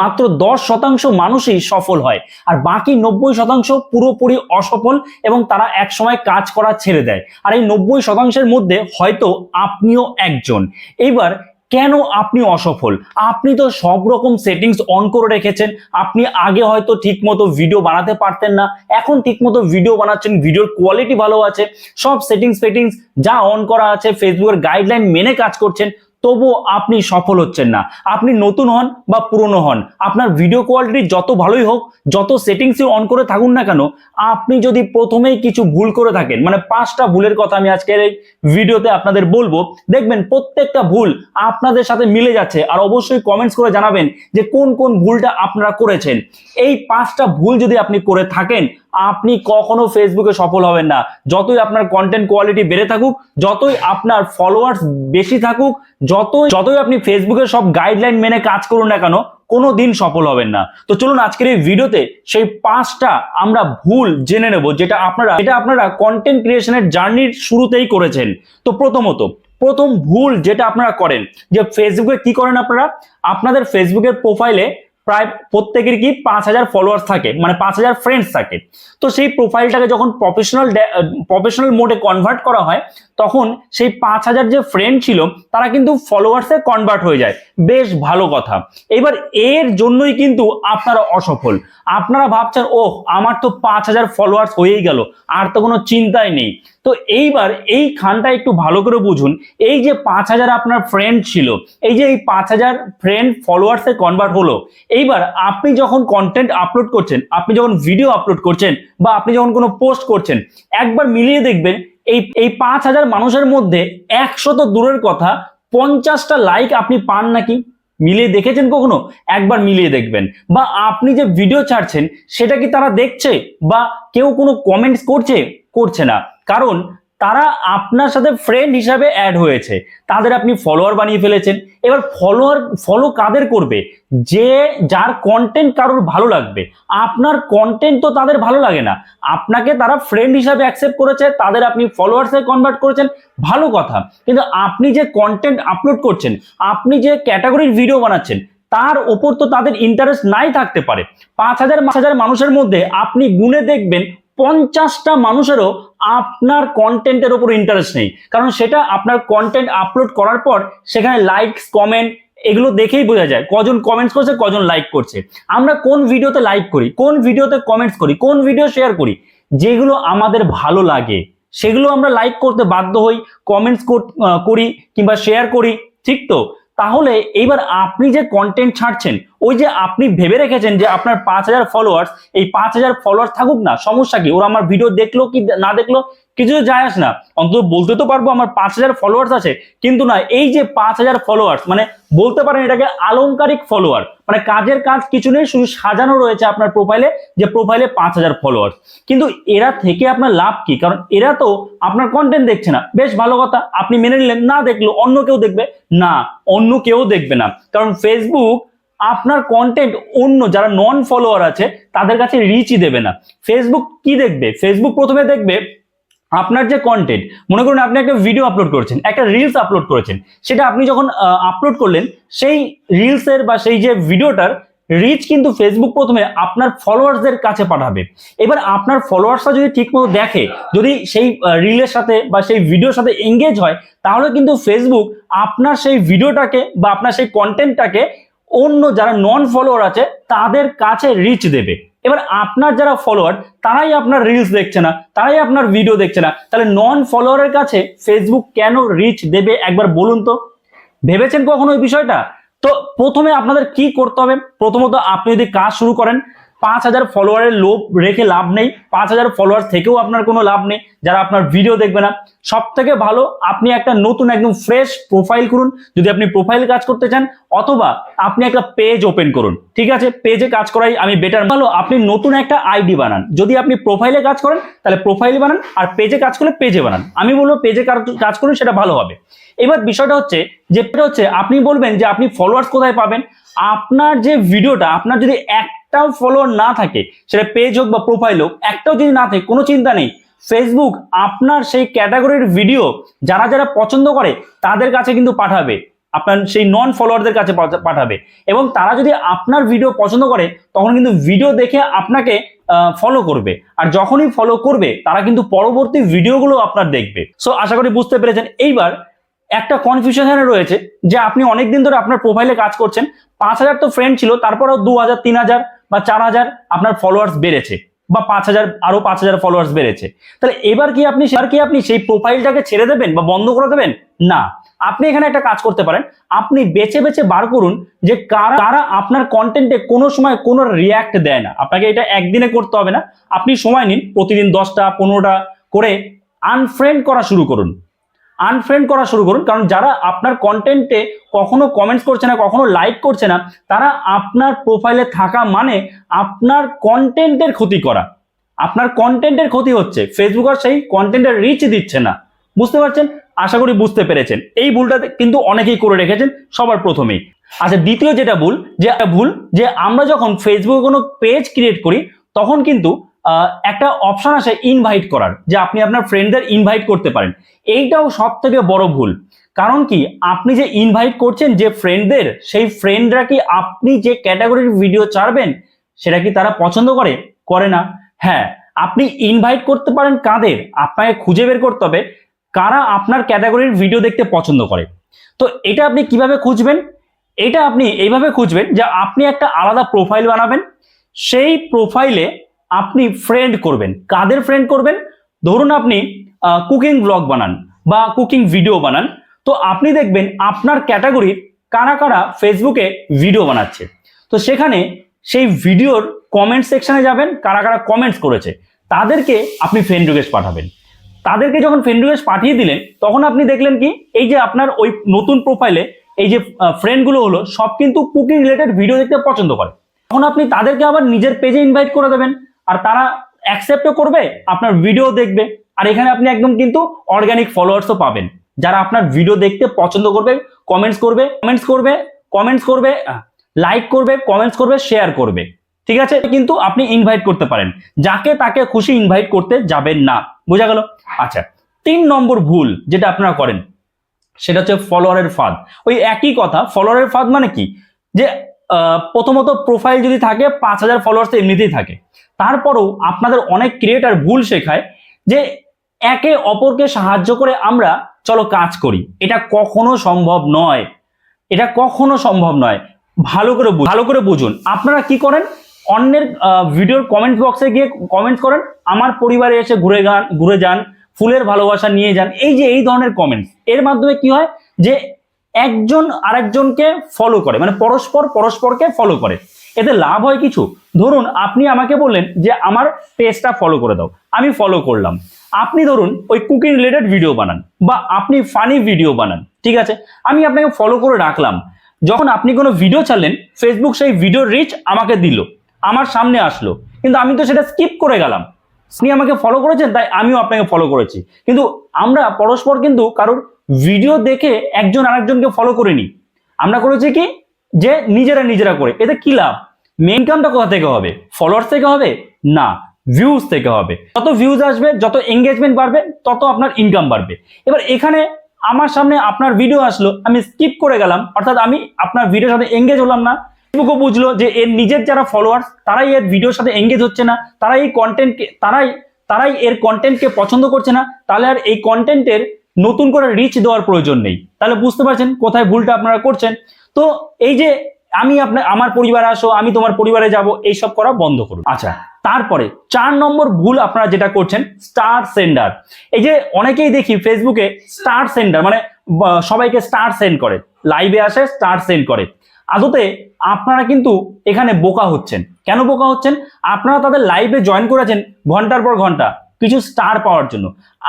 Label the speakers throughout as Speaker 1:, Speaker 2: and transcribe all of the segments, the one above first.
Speaker 1: মাত্র দশ শতাংশ মানুষই সফল হয়, আর বাকি নব্বই শতাংশ পুরোপুরি অসফল এবং তারা একসময় কাজ করা ছেড়ে দেয়। আর এই নব্বই শতাংশের মধ্যে হয়তো আপনিও একজন। এইবার কেন আপনি অসফল? আপনি তো সব রকম সেটিংস অন করে রেখেছেন। আপনি আগে হয়তো ঠিকমতো ভিডিও বানাতে পারতেন না। এখন ঠিকমতো ভিডিও বানাচ্ছেন ভিডিওর কোয়ালিটি ভালো আছে। সব সেটিংস ফেটিংস যা অন করা আছে ফেসবুকের গাইডলাইন মেনে কাজ করছেন তবুও আপনি সফল হচ্ছেন না। আপনি নতুন হন বা পুরনো হন, আপনার ভিডিও কোয়ালিটি যত ভালোই হোক, যত সেটিংসই অন করে থাকুন না কেন, আপনি যদি প্রথমেই কিছু ভুল করে থাকেন মানে পাঁচটা ভুলের কথা আমি আজকের এই ভিডিওতে আপনাদের বলব, দেখবেন প্রত্যেকটা ভুল আপনাদের সাথে মিলে যাচ্ছে। আর অবশ্যই কমেন্টস করে জানাবেন যে কোন কোন ভুলটা আপনারা করেছেন। এই পাঁচটা ভুল যদি আপনি করে থাকেন আপনি কখনো ফেসবুকে সফল হবেন না। যতই আপনার কন্টেন্ট কোয়ালিটি বেড়ে থাকুক, যতই আপনার ফলোয়ার্স বেশি থাকুক, যতই যতই আপনি ফেসবুকের সব গাইডলাইন মেনে কাজ করুন না কেন, কোনো দিন সফল হবেন না। তো চলুন আজকের এই ভিডিওতে সেই পাঁচটা আমরা ভুল জেনে নেব, যেটা আপনারা এটা আপনারা কন্টেন্ট ক্রিয়েশনের জার্নির শুরুতেই করেছেন। তো প্রথমত, প্রথম ভুল যেটা আপনারা করেন, যে ফেসবুকে কি করেন আপনারা? আপনাদের ফেসবুকের প্রোফাইলে প্রায় প্রত্যেকের কি পাঁচ হাজার ফলোয়ার্স থাকে মানে পাঁচ হাজার ফ্রেন্ডস থাকে। তো সেই প্রোফাইলটাকে যখন প্রফেশনাল প্রফেশনাল মোডে কনভার্ট করা হয়, তখন সেই পাঁচ হাজার যে ফ্রেন্ড ছিল, তারা কিন্তু ফলোয়ার্সে কনভার্ট হয়ে যায়। বেশ ভালো কথা। এবার এর জন্যই কিন্তু আপনারা অসফল। আপনারা ভাবছেন ও আমার তো পাঁচ হাজার ফলোয়ার্স হয়েই গেল, আর তো কোনো চিন্তাই নেই। তো এইবার এই খানটা একটু ভালো করে বুঝুন। এই যে পাঁচ হাজার আপনার ফ্রেন্ড ছিল, এই যে এই পাঁচ হাজার ফ্রেন্ড ফলোয়ার্সে কনভার্ট হলো, এইবার আপনি যখন কন্টেন্ট আপলোড করছেন, আপনি যখন ভিডিও আপলোড করছেন বা আপনি যখন কোনো পোস্ট করছেন, একবার মিলিয়ে দেখবেন এই এই পাঁচ হাজার মানুষের মধ্যে একশো তো দূরের কথা পঞ্চাশটা লাইক আপনি পান নাকি? মিলিয়ে দেখেছেন কখনো? একবার মিলিয়ে দেখবেন। বা আপনি যে ভিডিও ছাড়ছেন, সেটা কি তারা দেখছে? বা কেউ কোনো কমেন্টস করছে? করছে না। কারণ তারা আপনার সাথে ফ্রেন্ড হিসাবে অ্যাড হয়েছে। তাদের আপনি ফলোয়ার বানিয়ে ফেলেছেন। এবার ফলোয়ার ফলো কাদের করবে? যে যার কন্টেন্ট কারোর ভালো লাগবে। আপনার কন্টেন্ট তো তাদের ভালো লাগে না। আপনাকে তারা ফ্রেন্ড হিসাবে অ্যাকসেপ্ট করেছে, তাদের আপনি ফলোয়ার্সে কনভার্ট করেছেন। ভালো কথা। কিন্তু আপনি যে কন্টেন্ট আপলোড করছেন, আপনি যে ক্যাটাগরির ভিডিও বানাচ্ছেন, তার ওপর তো তাদের ইন্টারেস্ট নাই থাকতে পারে। পাঁচ হাজার পাঁচ হাজার মানুষের মধ্যে আপনি গুনে দেখবেন পঞ্চাশটা মানুষেরও আপনার কন্টেন্টের ওপর ইন্টারেস্ট নেই। কারণ সেটা আপনার কন্টেন্ট আপলোড করার পর সেখানে লাইকস কমেন্ট এগুলো দেখেই বোঝা যায় কজন কমেন্টস করছে, কজন লাইক করছে। আমরা কোন ভিডিওতে লাইক করি, কোন ভিডিওতে কমেন্টস করি, কোন ভিডিও শেয়ার করি, যেগুলো আমাদের ভালো লাগে, সেগুলো আমরা লাইক করতে বাধ্য হই কমেন্টস করি কিংবা শেয়ার করি, ঠিক তো? তাহলে এইবার আপনি যে কন্টেন্ট ছাড়ছেন ওই যে আপনি ভেবে রেখেছেন যে আপনার পাঁচ হাজার ফলোয়ার্স এই পাঁচ হাজার ফলোয়ার্স থাকুক না, সমস্যা কি? ওরা আমার ভিডিও দেখল কি না দেখল, কিছু যায় আসে না। অন্তত বলতে তো পারব আমার পাঁচ হাজার ফলোয়ার্স আছে, কিন্তু না, এই যে পাঁচ হাজার ফলোয়ার্স মানে বলতে পারেন এটাকে আলংকারিক ফলোয়ার মানে কাজের কাজ কিছু নেই, শুধু সাজানো রয়েছে আপনার প্রোফাইলে যে প্রোফাইলে পাঁচ হাজার ফলোয়ার্স কিন্তু এরা থেকে আপনার লাভ কি? কারণ এরা তো আপনার কন্টেন্ট দেখছে না। বেশ ভালো কথা, আপনি মেনে নিলেন, না দেখল, অন্য কেউ দেখবে। না, অন্য কেউ দেখবে না। কারণ ফেসবুক আপনার কন্টেন্ট অন্য যারা নন ফলোয়ার আছে, তাদের কাছে রিচই দেবে না। ফেসবুক কি দেখবে? ফেসবুক প্রথমে দেখবে আপনার যে কন্টেন্ট মনে করুন আপনি একটা ভিডিও আপলোড করেছেন, একটা রিলস আপলোড করেছেন, সেটা আপনি যখন আপলোড করলেন, সেই রিলসের বা সেই যে ভিডিওটার রিচ কিন্তু ফেসবুক প্রথমে আপনার ফলোয়ার্সদের কাছে পাঠাবে। এবার আপনার ফলোয়ার্সরা যদি ঠিকমতো দেখে, যদি সেই রিলের সাথে বা সেই ভিডিওর সাথে এঙ্গেজ হয়, তাহলে কিন্তু ফেসবুক আপনার সেই ভিডিওটাকে বা আপনার সেই কন্টেন্টটাকে অন্য যারা নন ফলোয়ার আছে, তাদের কাছে রিচ দেবে। এবার আপনার যারা ফলোয়ার তারাই আপনার রিলস দেখছে না, তারাই আপনার ভিডিও দেখছে না। তাহলে নন ফলোয়ারের কাছে ফেসবুক কেন রিচ দেবে একবার বলুন তো। ভেবেছেন কখনো ওই বিষয়টা? তো প্রথমে আপনাদের কি করতে হবে? প্রথমত আপনি যদি কাজ শুরু করেন পাঁচ হাজার ফলোয়ারের লোভ রেখে লাভ নেই, পাঁচ হাজার ফলোয়ার থেকেও আপনার কোনো লাভ নেই, যারা আপনার ভিডিও দেখবে না। সব থেকে ভালো, আপনি একটা নতুন, একদম ফ্রেশ প্রোফাইল করুন যদি আপনি প্রোফাইল কাজ করতে চান, অথবা আপনি একটা পেজ ওপেন করুন, ঠিক আছে? পেজে কাজ করাই আমি বেটার ভালো, আপনি নতুন একটা আইডি বানান। যদি আপনি প্রোফাইলে কাজ করেন, তাহলে প্রোফাইল বানান, আর পেজে কাজ করলে পেজে বানান। আমি বলব পেজে কাজ করুন, সেটা ভালো হবে। এবার বিষয়টা হচ্ছে যেটা হচ্ছে, আপনি বলবেন যে আপনি ফলোয়ার্স কোথায় পাবেন? আপনার যে ভিডিওটা আপনার যদি একটাও ফলোয়ার না থাকে, সেটা পেজ হোক বা প্রোফাইল হোক, একটাও যদি না থাকে, কোনো চিন্তা নেই। ফেসবুক আপনার সেই ক্যাটাগরির ভিডিও যারা যারা পছন্দ করে, তাদের কাছে কিন্তু পাঠাবে। আপনার সেই নন ফলোয়ারদের কাছে পাঠাবে। এবং তারা যদি আপনার ভিডিও পছন্দ করে, তখন কিন্তু ভিডিও দেখে আপনাকে ফলো করবে। আর যখনই ফলো করবে, তারা কিন্তু পরবর্তী ভিডিওগুলো আপনার দেখবে। সো আশা করি বুঝতে পেরেছেন। এইবার একটা কনফিউশন রয়েছে যে আপনি অনেকদিন ধরে আপনার প্রোফাইলে কাজ করছেন। পাঁচ হাজার তো ফ্রেন্ড ছিল, তারপরেও দু হাজার, তিন হাজার বা চার হাজার আপনার ফলোয়ার্স বেড়েছে, বা পাঁচ হাজার, আরও পাঁচ হাজার ফলোয়ার্স বেড়েছে। তাহলে এবার কি আপনি এবার কি আপনি সেই প্রোফাইলটাকে ছেড়ে দেবেন বা বন্ধ করে দেবেন? না। আপনি এখানে একটা কাজ করতে পারেন। আপনি বেছে বেছে বার করুন যে কারা কারা আপনার কন্টেন্টে কোনো সময় কোনো রিয়াক্ট দেয় না। আপনাকে এটা একদিনে করতে হবে না। আপনি সময় নিন, প্রতিদিন দশটা, পনেরোটা করে আনফ্রেন্ড করা শুরু করুন। আনফ্রেন্ড করা শুরু করুন। কারণ যারা আপনার কন্টেন্টে কখনো কমেন্টস করছে না, কখনো লাইক করছে না, তারা আপনার প্রোফাইলে থাকা মানে আপনার কন্টেন্টের ক্ষতি করা। আপনার কন্টেন্টের ক্ষতি হচ্ছে। ফেসবুক আর সেই কন্টেন্টের রিচ দিচ্ছে না। বুঝতে পারছেন? আশা করি বুঝতে পেরেছেন। এই ভুলটা কিন্তু অনেকেই করে রেখেছেন, সবার প্রথমেই। আচ্ছা দ্বিতীয় যেটা ভুল, যে ভুল যে আমরা যখন ফেসবুকে কোনো পেজ ক্রিয়েট করি, তখন কিন্তু একটা অপশন আসে ইনভাইট করার, যে আপনি আপনার ফ্রেন্ডদের ইনভাইট করতে পারেন। এইটাও সব থেকে বড় ভুল। কারণ কি? আপনি যে ইনভাইট করছেন যে ফ্রেন্ডদের সেই ফ্রেন্ডরা কি আপনি যে ক্যাটাগরির ভিডিও ছাড়বেন, সেটা কি তারা পছন্দ করে? করে না। হ্যাঁ আপনি ইনভাইট করতে পারেন কাদের? আপনাকে খুঁজে বের করতে হবে কারা আপনার ক্যাটাগরির ভিডিও দেখতে পছন্দ করে। তো এটা আপনি কীভাবে খুঁজবেন? এটা আপনি এইভাবে খুঁজবেন যে আপনি একটা আলাদা প্রোফাইল বানাবেন। সেই প্রোফাইলে আপনি ফ্রেন্ড করবেন। কাদের ফ্রেন্ড করবেন? ধরুন আপনি কুকিং ব্লগ বানান বা কুকিং ভিডিও বানান। তো আপনি দেখবেন আপনার ক্যাটাগরির কারা কারা ফেসবুকে ভিডিও বানাচ্ছে। তো সেখানে সেই ভিডিওর কমেন্ট সেকশনে যাবেন, কারা কারা কমেন্টস করেছে। তাদেরকে আপনি ফ্রেন্ড রিকোয়েস্ট পাঠাবেন। তাদেরকে যখন ফ্রেন্ড রিকোয়েস্ট পাঠিয়ে দিলেন, তখন আপনি দেখলেন কি, এই যে আপনার ওই নতুন প্রোফাইলে এই যে ফ্রেন্ডগুলো হলো, সব কিন্তু কুকিং রিলেটেড ভিডিও দেখতে পছন্দ করে। তখন আপনি তাদেরকে আবার নিজের পেজে ইনভাইট করে দেবেন। আর তারা অ্যাকসেপ্টও করবে, আপনার ভিডিও দেখবে। আর এখানে আপনি একদম কিন্তু অর্গানিক ফলোয়ার্সও পাবেন। যারা আপনার ভিডিও দেখতে পছন্দ করবে কমেন্টস করবে কমেন্টস করবে কমেন্টস করবে লাইক করবে কমেন্টস করবে শেয়ার করবে। ঠিক আছে? কিন্তু আপনি ইনভাইট করতে পারেন। যাকে তাকে খুশি ইনভাইট করতে যাবেন না। বোঝা গেল? আচ্ছা তিন নম্বর ভুল যেটা আপনারা করেন, সেটা হচ্ছে ফলোয়ারের ফাঁদ। ওই একই কথা ফলোয়ারের ফাঁদ মানে কি? যে প্রথমত প্রোফাইল যদি থাকে, পাঁচ হাজার ফলোয়ার্স এমনিতেই থাকে। তারপরেও আপনাদের অনেক ক্রিয়েটার ভুল শেখায় যে একে অপরকে সাহায্য করে আমরা, চলো কাজ করি। এটা কখনো সম্ভব নয়। এটা কখনো সম্ভব নয়। ভালো করে ভালো করে বুঝুন। আপনারা কি করেন? অন্যের ভিডিওর কমেন্ট বক্সে গিয়ে কমেন্ট করেন। আমার পরিবারে এসে ঘুরে গান, ঘুরে যান, ফুলের ভালোবাসা নিয়ে যান। এই যে, এই ধরনের কমেন্টস এর মাধ্যমে কি হয়? যে একজন আরেকজনকে ফলো করে। মানে পরস্পর পরস্পরকে ফলো করে। এতে লাভ হয় কিছু? ধরুন, আপনি আমাকে বললেন যে আমার পেজটা ফলো করে দাও। আমি ফলো করলাম। আপনি ধরুন ওই কুকিং রিলেটেড ভিডিও বানান বা আপনি ফানি ভিডিও বানান, ঠিক আছে? আমি আপনাকে ফলো করে রাখলাম। যখন আপনি কোনো ভিডিও ছাড়লেন ফেসবুক সেই ভিডিও রিচ আমাকে দিল, আমার সামনে আসলো। কিন্তু আমি তো সেটা স্কিপ করে গেলাম। আপনি আমাকে ফলো করেছেন, তাই আমিও আপনাকে ফলো করেছি। কিন্তু আমরা পরস্পর কিন্তু কারোর ভিডিও দেখে একজন আরেকজনকে ফলো করিনি। আমরা করেছি কি? যে নিজেরা নিজেরা করে। এতে কি লাভ? মেন কামটা কোথা থেকে হবে? ফলোয়ার্স থেকে হবে? না ভিউজ থেকে হবে। যত ভিউজ আসবে, যত এঙ্গেজমেন্ট বাড়বে, তত আপনার ইনকাম বাড়বে। এবার এখানে আমার সামনে আপনার ভিডিও আসলো, আমি স্কিপ করে গেলাম। অর্থাৎ আমি আপনার ভিডিওর সাথে এঙ্গেজ হলাম না। ফেসবুকও বুঝলো যে এর নিজের যারা ফলোয়ার্স তারাই এর ভিডিওর সাথে এঙ্গেজ হচ্ছে না। তারাই এই কন্টেন্টকে তারাই তারাই এর কন্টেন্টকে পছন্দ করছে না। তাহলে আর এই কন্টেন্টের নতুন করে রিচ দেওয়ার প্রয়োজন নেই। তাহলে বুঝতে পারছেন কোথায় ভুলটা আপনারা করছেন। তো এই যে আমি আপনার, আমার পরিবারে আসো, আমি তোমার পরিবারে যাব, এইসব করা বন্ধ করুন। আচ্ছা তারপরে চার নম্বর ভুল আপনারা যেটা করছেন স্টার সেন্ডার এই যে অনেকেই দেখি ফেসবুকে স্টার সেন্ডার মানে সবাইকে স্টার সেন্ড করে। লাইভে আসে স্টার সেন্ড করে। আদতে আপনারা কিন্তু এখানে বোকা হচ্ছেন। কেন বোকা হচ্ছেন? আপনারা তাদের লাইভে জয়েন করেছেন ঘণ্টার পর ঘণ্টা, কিছু স্টার পাওয়ার জন্য।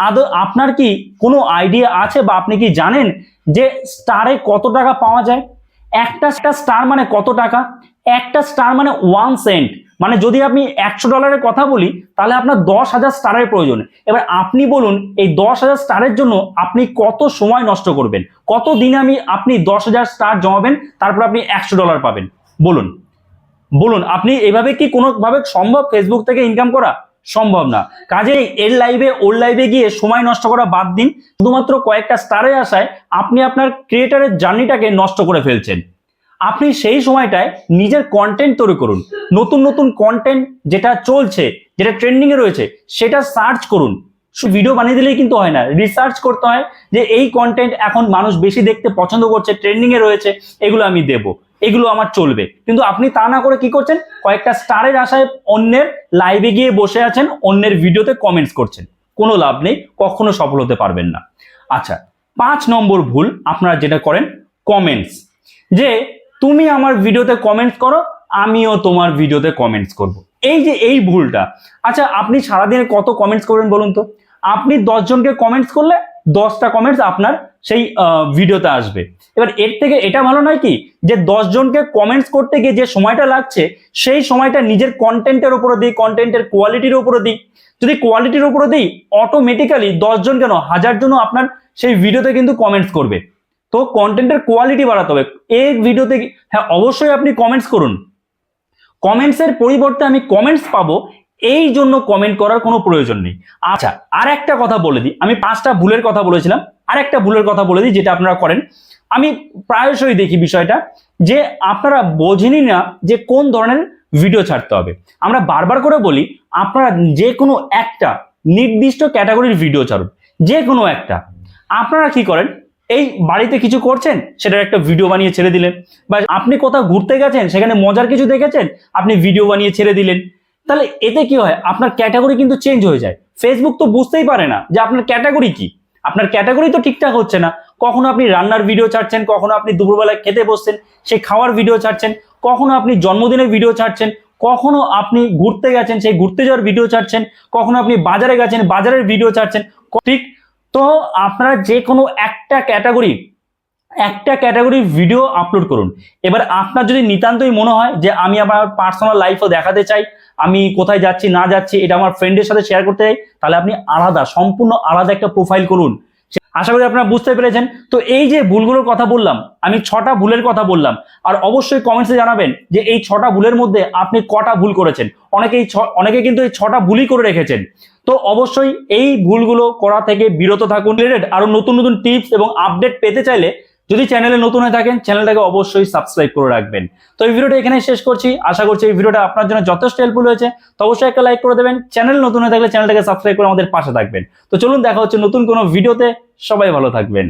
Speaker 1: আদৌ আপনার কি কোনো আইডিয়া আছে বা আপনি কি জানেন যে স্টারে কত টাকা পাওয়া যায়? একটা স্টার মানে কত টাকা? একটা স্টার মানে ওয়ান সেন্ট মানে যদি আপনি একশো ডলারের কথা বলি, তাহলে আপনার দশ হাজার স্টারের প্রয়োজন। এবার আপনি বলুন, এই দশ হাজার স্টারের জন্য আপনি কত সময় নষ্ট করবেন? কত দিনে আমি, আপনি দশ হাজার স্টার জমাবেন, তারপর আপনি একশো ডলার পাবেন? বলুন। বলুন, আপনি এভাবে কি কোনোভাবে সম্ভব ফেসবুক থেকে ইনকাম করা? সম্ভব না। কাজেই এর লাইভে ওর লাইভে গিয়ে সময় নষ্ট করা বাদ দিন। শুধুমাত্র কয়েকটা স্টারের আশায় আপনি আপনার ক্রিয়েটারের জার্নিটাকে নষ্ট করে ফেলছেন। আপনি সেই সময়টায় নিজের কন্টেন্ট তৈরি করুন। নতুন নতুন কন্টেন্ট যেটা চলছে, যেটা ট্রেন্ডিং এ রয়েছে, সেটা সার্চ করুন। শুধু ভিডিও বানিয়ে দিলেই কিন্তু হয় না। রিসার্চ করতে হয় যে এই কন্টেন্ট এখন মানুষ বেশি দেখতে পছন্দ করছে ট্রেন্ডিং এ রয়েছে, এগুলো আমি দেব। এগুলো আমার চলবে। কিন্তু আপনি তা না করে কি করছেন? কয়েকটা স্টারের আশায় অন্যের লাইভে গিয়ে বসে আছেন, অন্যের ভিডিওতে কমেন্টস করছেন। কোনো লাভ নেই, কখনো সফল হতে পারবেন না। আচ্ছা পাঁচ নম্বর ভুল আপনারা যেটা করেন কমেন্টস যে তুমি আমার ভিডিওতে কমেন্টস করো, আমিও তোমার ভিডিওতে কমেন্টস করব। এই যে এই ভুলটা আচ্ছা আপনি সারাদিনে কত কমেন্টস করবেন বলুন তো? আপনি দশজনকে কমেন্টস করলে দশটা কমেন্টস আপনার সেই ভিডিওতে আসবে। এবার এর থেকে এটা ভালো নয় কি, যে দশজনকে কমেন্টস করতে গিয়ে যে সময়টা লাগছে, সেই সময়টা নিজের কন্টেন্টের উপরে দিই কন্টেন্টের কোয়ালিটির উপরে দিই। যদি কোয়ালিটির উপরে দিই অটোমেটিক্যালি দশজন কেন হাজার জনও আপনার সেই ভিডিওতে কিন্তু কমেন্টস করবে। তো কন্টেন্টের কোয়ালিটি বাড়াতে হবে। এই ভিডিওতে হ্যাঁ অবশ্যই আপনি কমেন্টস করুন। কমেন্টসের পরিবর্তে আমি কমেন্টস পাবো এই জন্য কমেন্ট করার কোনো প্রয়োজন নেই। আচ্ছা আর একটা কথা বলে দিই। আমি পাঁচটা ভুলের কথা বলেছিলাম। আর একটা ভুলের কথা বলে দিই, যেটা আপনারা করেন। আমি প্রায়শই দেখি বিষয়টা যে আপনারা বোঝেনই না যে কোন ধরনের ভিডিও ছাড়তে হবে। আমরা বারবার করে বলি, আপনারা যে কোনো একটা নির্দিষ্ট ক্যাটাগরির ভিডিও ছাড়ুন। যে কোনো একটা। আপনারা কি করেন? এই বাড়িতে কিছু করছেন, সেটার একটা ভিডিও বানিয়ে ছেড়ে দিলেন। বা আপনি কোথাও ঘুরতে গেছেন, সেখানে মজার কিছু দেখেছেন, আপনি ভিডিও বানিয়ে ছেড়ে দিলেন। তাহলে এতে কি হয়? আপনার ক্যাটাগরি কিন্তু চেঞ্জ হয়ে যায়। ফেসবুক তো বুঝতেই পারে না যে আপনার ক্যাটাগরি কি। আপনার ক্যাটাগরি তো ঠিকঠাক হচ্ছে না। কখনো আপনি রান্নার ভিডিও ছাড়ছেন, কখনো আপনি দুপুরবেলায় খেতে বসছেন, সেই খাওয়ার ভিডিও ছাড়ছেন, কখনো আপনি জন্মদিনের ভিডিও ছাড়ছেন, কখনো আপনি ঘুরতে গেছেন, সেই ঘুরতে যাওয়ার ভিডিও ছাড়ছেন, কখনো আপনি বাজারে গেছেন, বাজারের ভিডিও ছাড়ছেন ঠিক তো আপনারা যে কোনো একটা ক্যাটাগরি একটা ক্যাটাগরির ভিডিও আপলোড করুন। এবার আপনার যদি নিতান্তই মনে হয় যে আমি আমার পার্সোনাল লাইফও দেখাতে চাই, আমি কোথায় যাচ্ছি, না যাচ্ছি, এটা আমার ফ্রেন্ডের সাথে শেয়ার করতে চাই, তাহলে আপনি আলাদা, সম্পূর্ণ আলাদা একটা প্রোফাইল করুন। আশা করি আপনারা বুঝতে পেরেছেন। তো এই যে ভুলগুলোর কথা বললাম, আমি ছটা ভুলের কথা বললাম, আর অবশ্যই কমেন্টসে জানাবেন যে এই ছটা ভুলের মধ্যে আপনি কটা ভুল করেছেন। অনেকেই অনেকে কিন্তু এই ছটা ভুলই করে রেখেছেন। তো অবশ্যই এই ভুলগুলো করা থেকে বিরত থাকুন। রিলেটেড আরও নতুন নতুন টিপস এবং আপডেট পেতে চাইলে যদি চ্যানেলে নতুন হয়ে থাকেন, চ্যানেলটাকে অবশ্যই সাবস্ক্রাইব করে রাখবেন। তো এই ভিডিওটা এখানে শেষ করছি। আশা করছি এই ভিডিওটা আপনার জন্য যথেষ্ট হেল্পফুল হয়েছে। তো অবশ্যই একটা লাইক করে দেবেন। চ্যানেল নতুন হয়ে থাকলে চ্যানেলটাকে সাবস্ক্রাইব করে আমাদের পাশে থাকবেন। তো চলুন, দেখা হচ্ছে নতুন কোনো ভিডিওতে। সবাই ভালো থাকবেন।